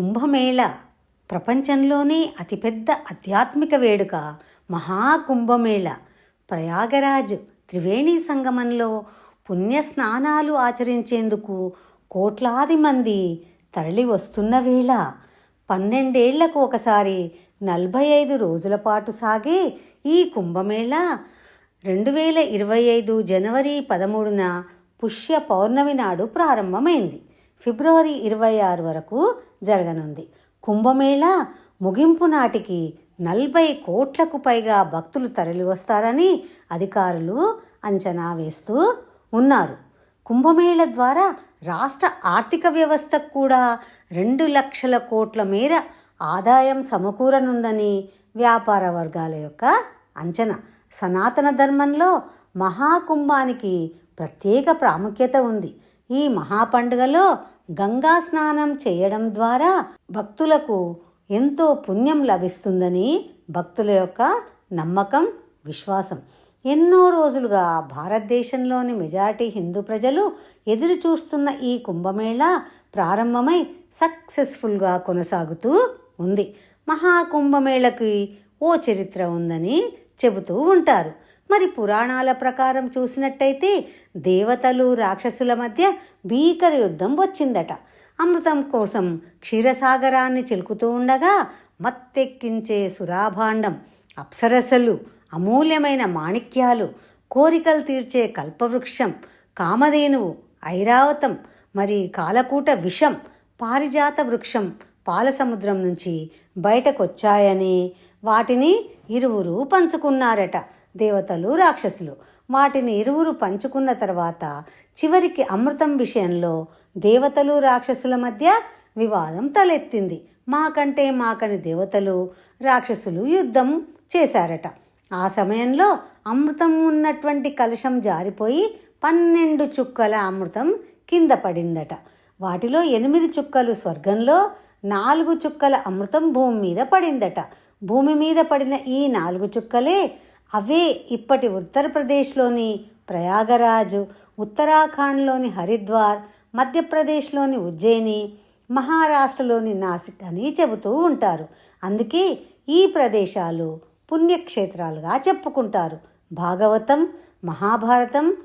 కుంభమేళ. ప్రపంచంలోనే అతిపెద్ద ఆధ్యాత్మిక వేడుక మహాకుంభమేళ. ప్రయాగరాజ్ త్రివేణి సంగమంలో పుణ్య స్నానాలు ఆచరించేందుకు కోట్లాది మంది తరలి వస్తున్న వేళ పన్నెండేళ్ళకు ఒకసారి నలభై ఐదు రోజుల పాటు సాగే ఈ కుంభమేళ రెండు వేల ఇరవై ఐదు జనవరి పదమూడున పుష్య పౌర్ణమి నాడు ప్రారంభమైంది. ఫిబ్రవరి ఇరవై ఆరు వరకు జరగనుంది. కుంభమేళ ముగింపు నాటికి నలభై కోట్లకు పైగా భక్తులు తరలివస్తారని అధికారులు అంచనా వేస్తూ ఉన్నారు. కుంభమేళ ద్వారా రాష్ట్ర ఆర్థిక వ్యవస్థకు కూడా రెండు లక్షల కోట్ల మేర ఆదాయం సమకూరనుందని వ్యాపార వర్గాల యొక్క అంచనా. సనాతన ధర్మంలో మహాకుంభానికి ప్రత్యేక ప్రాముఖ్యత ఉంది. ఈ మహాపండుగలో గంగా స్నానం చేయడం ద్వారా భక్తులకు ఎంతో పుణ్యం లభిస్తుందని భక్తుల యొక్క నమ్మకం విశ్వాసం. ఎన్నో రోజులుగా భారతదేశంలోని మెజారిటీ హిందూ ప్రజలు ఎదురు చూస్తున్న ఈ కుంభమేళ ప్రారంభమై సక్సెస్ఫుల్గా కొనసాగుతూ ఉంది. మహాకుంభమేళకి ఓ చరిత్ర ఉందని చెబుతూ ఉంటారు. మరి పురాణాల ప్రకారం చూసినట్టయితే దేవతలు రాక్షసుల మధ్య భీకర యుద్ధం వచ్చిందట. అమృతం కోసం క్షీరసాగరాన్ని చిలుకుతూ ఉండగా మత్తెక్కించే సురాభాండం అప్సరసలు అమూల్యమైన మాణిక్యాలు కోరికలు తీర్చే కల్పవృక్షం కామధేనువు ఐరావతం మరి కాలకూట విషం పారిజాత వృక్షం పాలసముద్రం నుంచి బయటకొచ్చాయని వాటిని ఇరువురు పంచుకున్నారట. దేవతలు రాక్షసులు. వాటిని ఇరువురు పంచుకున్న తర్వాత చివరికి అమృతం విషయంలో దేవతలు రాక్షసుల మధ్య వివాదం తలెత్తింది. మాకంటే మాకని దేవతలు రాక్షసులు యుద్ధం చేశారట. ఆ సమయంలో అమృతం ఉన్నటువంటి కలుషం జారిపోయి పన్నెండు చుక్కల అమృతం కింద పడిందట. వాటిలో ఎనిమిది చుక్కలు స్వర్గంలో నాలుగు చుక్కల అమృతం భూమి మీద పడిందట. భూమి మీద పడిన ఈ నాలుగు చుక్కలే అవే ఇప్పటి ఉత్తరప్రదేశ్లోని ప్రయాగరాజు ఉత్తరాఖండ్లోని హరిద్వార్ మధ్యప్రదేశ్లోని ఉజ్జయిని మహారాష్ట్రలోని నాసిక్ అని చెబుతూ ఉంటారు. అందుకే ఈ ప్రదేశాలు పుణ్యక్షేత్రాలుగా చెప్పుకుంటారు. భాగవతం మహాభారతం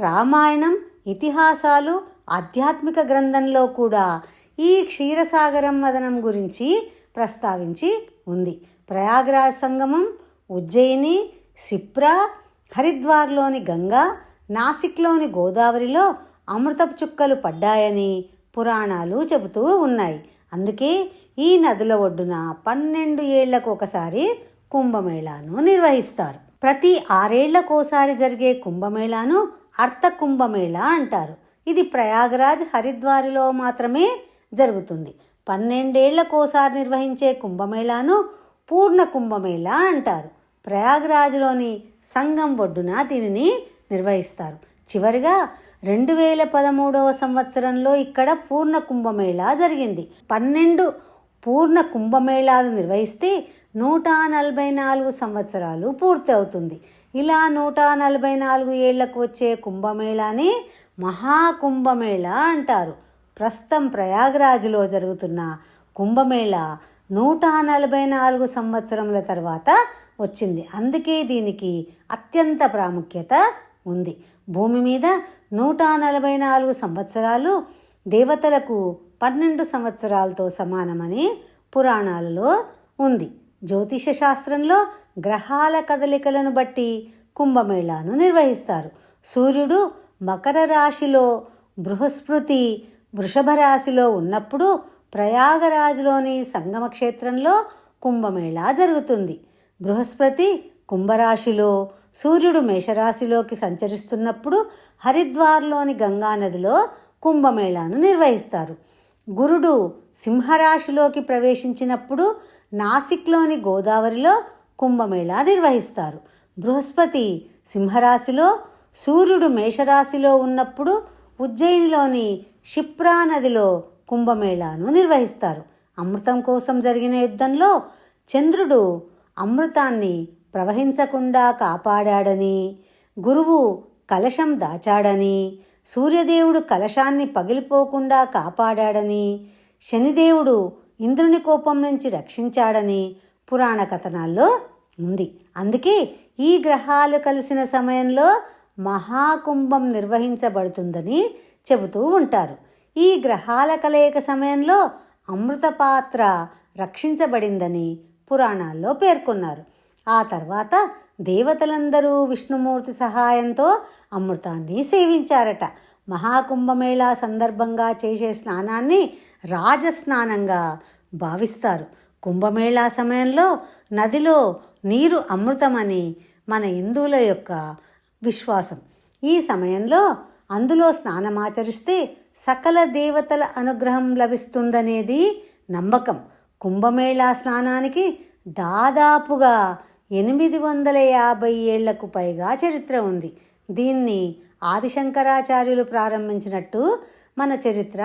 రామాయణం ఇతిహాసాలు ఆధ్యాత్మిక గ్రంథంలో కూడా ఈ క్షీరసాగరం వదనం గురించి ప్రస్తావించి ఉంది. ప్రయాగరాజ్ సంగమం ఉజ్జయిని సిప్రా హరిద్వార్లోని గంగా నాసిక్లోని గోదావరిలో అమృతపు చుక్కలు పడ్డాయని పురాణాలు చెబుతూ ఉన్నాయి. అందుకే ఈ నదుల ఒడ్డున పన్నెండు ఏళ్ళకు ఒకసారి కుంభమేళాను నిర్వహిస్తారు. ప్రతి ఆరేళ్ళకోసారి జరిగే కుంభమేళాను అర్థ కుంభమేళా అంటారు. ఇది ప్రయాగరాజ్ హరిద్వారిలో మాత్రమే జరుగుతుంది. పన్నెండేళ్ళకోసారి నిర్వహించే కుంభమేళాను పూర్ణ కుంభమేళా అంటారు. ప్రయాగ్రాజ్లోని సంగం ఒడ్డున దీనిని నిర్వహిస్తారు. చివరిగా రెండు వేల పదమూడవ సంవత్సరంలో ఇక్కడ పూర్ణ కుంభమేళా జరిగింది. పన్నెండు పూర్ణ కుంభమేళాలు నిర్వహిస్తే నూట నలభై నాలుగు సంవత్సరాలు పూర్తి అవుతుంది ఇలా నూట నలభై నాలుగు ఏళ్ళకు వచ్చే కుంభమేళాని మహాకుంభమేళా అంటారు. ప్రస్తుతం ప్రయాగ్రాజ్లో జరుగుతున్న కుంభమేళ నూట నలభై నాలుగు సంవత్సరముల తర్వాత వచ్చింది. అందుకే దీనికి అత్యంత ప్రాముఖ్యత ఉంది. భూమి మీద నూట నలభై నాలుగు సంవత్సరాలు దేవతలకు పన్నెండు సంవత్సరాలతో సమానమని పురాణాలలో ఉంది. జ్యోతిష శాస్త్రంలో గ్రహాల కదలికలను బట్టి కుంభమేళాను నిర్వహిస్తారు. సూర్యుడు మకర రాశిలో బృహస్పతి వృషభ రాశిలో ఉన్నప్పుడు ప్రయాగరాజులోని సంగమ క్షేత్రంలో కుంభమేళా జరుగుతుంది. బృహస్పతి కుంభరాశిలో సూర్యుడు మేషరాశిలోకి సంచరిస్తున్నప్పుడు హరిద్వార్లోని గంగానదిలో కుంభమేళాను నిర్వహిస్తారు. గురుడు సింహరాశిలోకి ప్రవేశించినప్పుడు నాసిక్లోని గోదావరిలో కుంభమేళా నిర్వహిస్తారు. బృహస్పతి సింహరాశిలో సూర్యుడు మేషరాశిలో ఉన్నప్పుడు ఉజ్జయినిలోని క్షిప్రా నదిలో కుంభమేళాను నిర్వహిస్తారు. అమృతం కోసం జరిగిన యుద్ధంలో చంద్రుడు అమృతాన్ని ప్రవహించకుండా కాపాడాడని గురువు కలశం దాచాడని సూర్యదేవుడు కలశాన్ని పగిలిపోకుండా కాపాడాడని శనిదేవుడు ఇంద్రుని కోపం నుంచి రక్షించాడని పురాణ కథనాల్లో ఉంది. అందుకే ఈ గ్రహాలు కలిసిన సమయంలో మహాకుంభం నిర్వహించబడుతుందని చెబుతూ ఉంటారు. ఈ గ్రహాల కలయిక సమయంలో అమృత పాత్ర రక్షించబడిందని పురాణాల్లో పేర్కొన్నారు. ఆ తర్వాత దేవతలందరూ విష్ణుమూర్తి సహాయంతో అమృతాన్ని సేవించారట. మహాకుంభమేళా సందర్భంగా చేసే స్నానాన్ని రాజస్నానంగా భావిస్తారు. కుంభమేళా సమయంలో నదిలో నీరు అమృతమని మన హిందువుల యొక్క విశ్వాసం. ఈ సమయంలో అందులో స్నానమాచరిస్తే సకల దేవతల అనుగ్రహం లభిస్తుందనేది నమ్మకం. కుంభమేళా స్నానానికి దాదాపుగా ఎనిమిది వందల యాభై ఏళ్ళకు పైగా చరిత్ర ఉంది. దీన్ని ఆదిశంకరాచార్యులు ప్రారంభించినట్టు మన చరిత్ర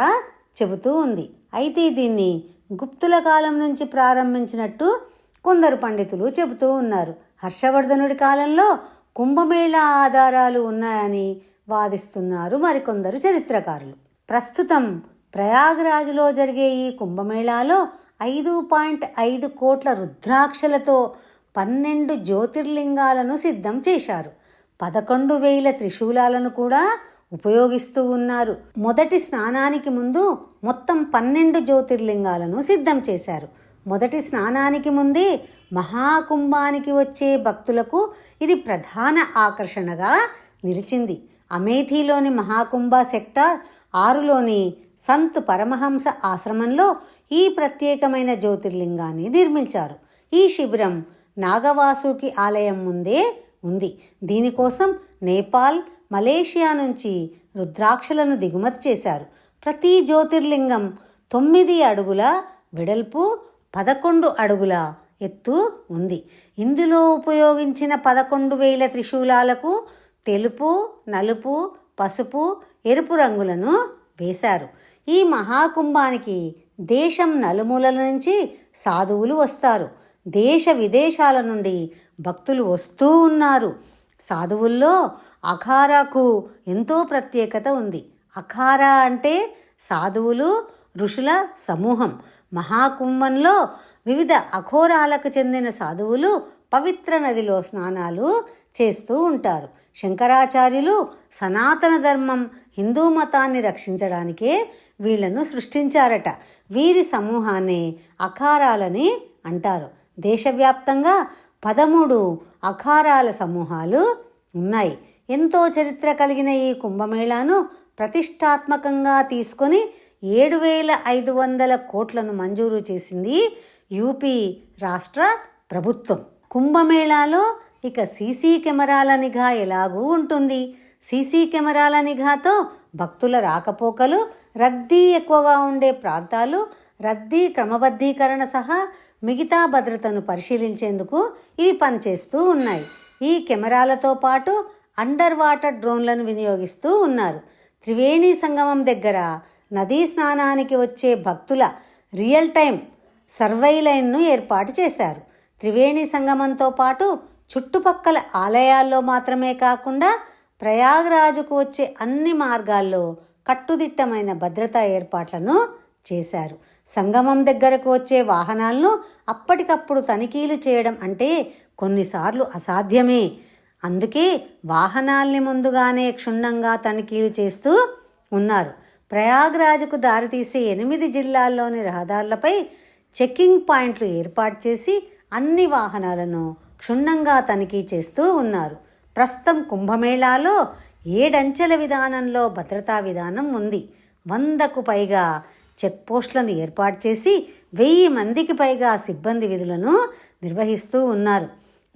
చెబుతూ ఉంది. అయితే దీన్ని గుప్తుల కాలం నుంచి ప్రారంభించినట్టు కొందరు పండితులు చెబుతూ ఉన్నారు. హర్షవర్ధనుడి కాలంలో కుంభమేళా ఆధారాలు ఉన్నాయని వాదిస్తున్నారు మరికొందరు చరిత్రకారులు. ప్రస్తుతం ప్రయాగరాజులో జరిగే ఈ కుంభమేళాలో ఐదు పాయింట్ ఐదు కోట్ల రుద్రాక్షలతో పన్నెండు జ్యోతిర్లింగాలను సిద్ధం చేశారు. పదకొండు వేల త్రిశూలాలను కూడా ఉపయోగిస్తూ ఉన్నారు. మొదటి స్నానానికి ముందు మొత్తం పన్నెండు జ్యోతిర్లింగాలను సిద్ధం చేశారు. మొదటి స్నానానికి ముందే మహాకుంభానికి వచ్చే భక్తులకు ఇది ప్రధాన ఆకర్షణగా నిలిచింది. అమేథీలోని మహాకుంభ సెక్టార్ ఆరులోని సంత్ పరమహంస ఆశ్రమంలో ఈ ప్రత్యేకమైన జ్యోతిర్లింగాన్ని నిర్మించారు. ఈ శిబిరం నాగవాసుకి ఆలయం ముందే ఉంది. దీనికోసం నేపాల్ మలేషియా నుంచి రుద్రాక్షలను దిగుమతి చేశారు. ప్రతి జ్యోతిర్లింగం తొమ్మిది అడుగుల వెడల్పు పదకొండు అడుగుల ఎత్తు ఉంది. ఇందులో ఉపయోగించిన పదకొండు వేల త్రిశూలాలకు తెలుపు నలుపు పసుపు ఎరుపు రంగులను వేశారు. ఈ మహాకుంభానికి దేశం నలుమూలల నుంచి సాధువులు వస్తారు. దేశ విదేశాల నుండి భక్తులు వస్తూ ఉన్నారు. సాధువుల్లో అఖారాకు ఎంతో ప్రత్యేకత ఉంది. అఖారా అంటే సాధువులు ఋషుల సమూహం. మహాకుంభంలో వివిధ అఘోరాలకు చెందిన సాధువులు పవిత్ర నదిలో స్నానాలు చేస్తూ ఉంటారు. శంకరాచార్యులు సనాతన ధర్మం హిందూ మతాన్ని రక్షించడానికే వీళ్ళను సృష్టించారట. వీరి సమూహాన్ని అఖారాలని అంటారు. దేశవ్యాప్తంగా పదమూడు అఖారాల సమూహాలు ఉన్నాయి. ఎంతో చరిత్ర కలిగిన ఈ కుంభమేళాను ప్రతిష్టాత్మకంగా తీసుకొని ఏడు వేల ఐదు వందల కోట్లను మంజూరు చేసింది యూపీ రాష్ట్ర ప్రభుత్వం. కుంభమేళాలో ఇక సీసీ కెమెరాల నిఘా ఎలాగూ ఉంటుంది. సీసీ కెమెరాల నిఘాతో భక్తుల రాకపోకలు రద్దీ ఎక్కువగా ఉండే ప్రాంతాలు రద్దీ క్రమబద్ధీకరణ సహా మిగతా భద్రతను పరిశీలించేందుకు ఇవి పనిచేస్తూ ఉన్నాయి. ఈ కెమెరాలతో పాటు అండర్ వాటర్ డ్రోన్లను వినియోగిస్తూ ఉన్నారు. త్రివేణి సంగమం దగ్గర నదీ స్నానానికి వచ్చే భక్తుల రియల్ టైం సర్వైలైన్ను ఏర్పాటు చేశారు. త్రివేణి సంగమంతో పాటు చుట్టుపక్కల ఆలయాల్లో మాత్రమే కాకుండా ప్రయాగరాజుకు వచ్చే అన్ని మార్గాల్లో కట్టుదిట్టమైన భద్రతా ఏర్పాట్లను చేశారు. సంగమం దగ్గరకు వచ్చే వాహనాలను అప్పటికప్పుడు తనిఖీలు చేయడం అంటే కొన్నిసార్లు అసాధ్యమే. అందుకే వాహనాల్ని ముందుగానే క్షుణ్ణంగా తనిఖీలు చేస్తూ ఉన్నారు. ప్రయాగ్రాజ్కు దారితీసే ఎనిమిది జిల్లాల్లోని రహదారులపై చెక్కింగ్ పాయింట్లు ఏర్పాటు చేసి అన్ని వాహనాలను క్షుణ్ణంగా తనిఖీ చేస్తూ ఉన్నారు. ప్రస్తుతం కుంభమేళాలో ఏడంచెల విధానంలో భద్రతా విధానం ఉంది. వందకు పైగా చెక్పోస్టులను ఏర్పాటు చేసి వెయ్యి మందికి పైగా సిబ్బంది విధులను నిర్వహిస్తూ ఉన్నారు.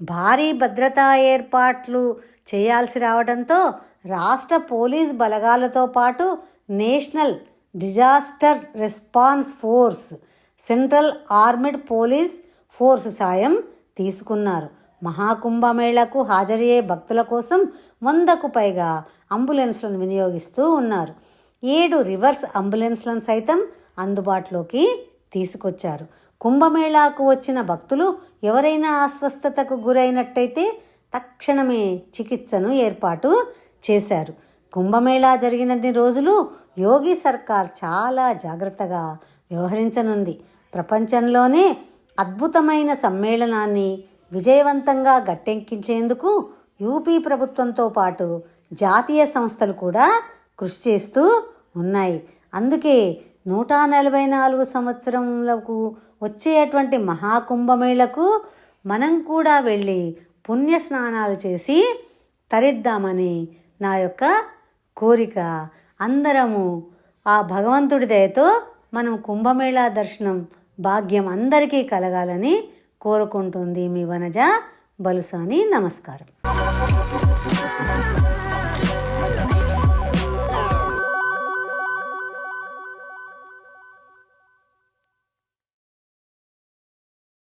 భారీ భద్రతా ఏర్పాట్లు చేయాల్సి రావడంతో రాష్ట్ర పోలీస్ బలగాలతో పాటు national disaster response force central armed police force సాయం తీసుకున్నారు. మహాకుంభమేళకు హాజరయ్యే భక్తుల కోసం వందకు పైగా అంబులెన్స్లను వినియోగిస్తూ ఉన్నారు. ఏడు రివర్స్ అంబులెన్స్లను సైతం అందుబాటులోకి తీసుకొచ్చారు. కుంభమేళాకు వచ్చిన భక్తులు ఎవరైనా అస్వస్థతకు గురైనట్టయితే తక్షణమే చికిత్సను ఏర్పాటు చేశారు. కుంభమేళా జరిగినన్ని రోజులు యోగి సర్కార్ చాలా జాగ్రత్తగా వ్యవహరించనుంది. ప్రపంచంలోనే అద్భుతమైన సమ్మేళనాన్ని విజయవంతంగా గట్టెక్కించేందుకు యూపీ ప్రభుత్వంతో పాటు జాతీయ సంస్థలు కూడా కృషి చేస్తూ ఉన్నాయి. అందుకే నూట నలభై నాలుగు సంవత్సరములకు వచ్చేటువంటి మహాకుంభమేళకు మనం కూడా వెళ్ళి పుణ్య స్నానాలు చేసి తరిద్దామని నా యొక్క కోరిక. అందరము ఆ భగవంతుడి దయతో మనం కుంభమేళా దర్శనం భాగ్యం అందరికీ కలగాలని కోరుకుంటుంది మీ వనజ. బలుసాని నమస్కారం.